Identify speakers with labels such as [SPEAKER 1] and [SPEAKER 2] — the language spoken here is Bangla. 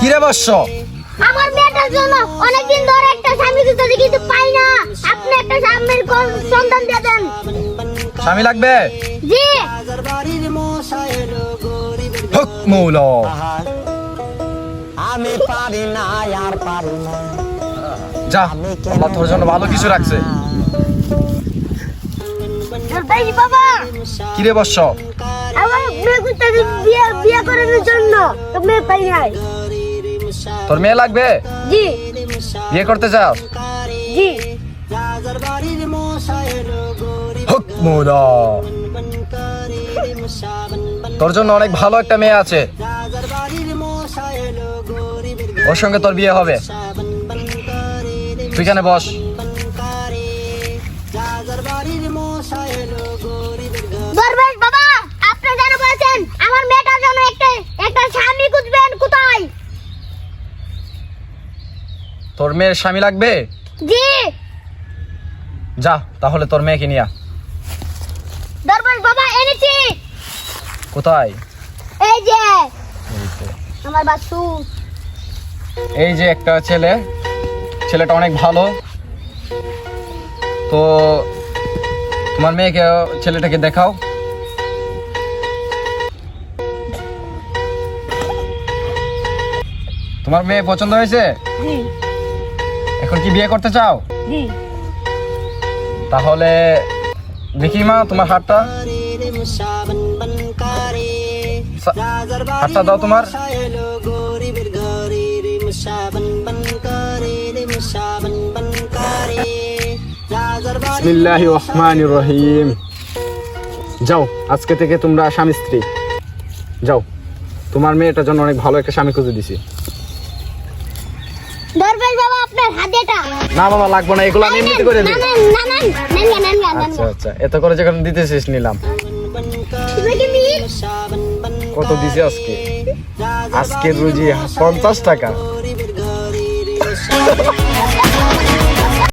[SPEAKER 1] কিরে
[SPEAKER 2] আমার মেয়েটার জন্য অনেকদিন ধরে একটা স্বামী খুঁজতেছি কিন্তু পাই না। আপনি একটা স্বামীর সন্ধান দিয়ে দেন।
[SPEAKER 1] স্বামী লাগবে?
[SPEAKER 2] জি।
[SPEAKER 1] হুক মৌল।
[SPEAKER 3] আমি পারি না আর পারি না।
[SPEAKER 1] যা আল্লাহ তোর জন্য ভালো কিছু রাখছে। কিরে বর্ষ
[SPEAKER 2] আমার মেয়ে বিয়ে বিয়ে করানোর জন্য তো মেয়ে পাই নাই
[SPEAKER 1] তোর মেয়ে লাগবে?
[SPEAKER 2] জি।
[SPEAKER 1] বিয়ে করতে চাস
[SPEAKER 2] জি।
[SPEAKER 1] হুক তোর জন্য অনেক ভালো একটা মেয়ে আছে। ওর সঙ্গে তোর বিয়ে হবে। তুই এখানে বস।
[SPEAKER 2] দরবেশ বাবা আপনি যেন বলেছেন আমার মেয়েটার জন্য একটা একটা স্বামী খুঁজবেন কোথায়
[SPEAKER 1] তোর মেয়ের স্বামী লাগবে?
[SPEAKER 2] জি।
[SPEAKER 1] যা তাহলে তোর মেয়েকে নিয়ে।
[SPEAKER 2] দরবেশ বাবা এনেছি।
[SPEAKER 1] কোথায়?
[SPEAKER 2] এই যে।
[SPEAKER 1] এই তো।
[SPEAKER 2] আমার বাসু
[SPEAKER 1] এই যে একটা ছেলে। ছেলেটা অনেক ভালো। তো তোমার মেয়েকে ছেলেটাকে দেখাও। তোমার মেয়ে পছন্দ হয়েছে?
[SPEAKER 2] জি।
[SPEAKER 1] এখন কি বিয়ে করতে চাও?
[SPEAKER 2] জি।
[SPEAKER 1] তাহলে দেখি মা তোমার হাতটা। হাতটা দাও তোমার।
[SPEAKER 4] বিসমিল্লাহি রহমানির রহিম। যাও আজকে থেকে তোমরা স্বামী স্ত্রী। যাও তোমার মেয়েটার জন্য অনেক ভালো একটা স্বামী খুঁজে দিছি।
[SPEAKER 2] দরবেশ বাবা আপনার হাতেটা।
[SPEAKER 1] না বাবা লাগবো না এগুলো আমি এমনিতে করে দিই।
[SPEAKER 2] না না না না না না না
[SPEAKER 1] আচ্ছা আচ্ছা এত করে যখন দিতেছিস নিলাম। কত দিছে আজকে? আজকে রুজি পঞ্চাশ টাকা।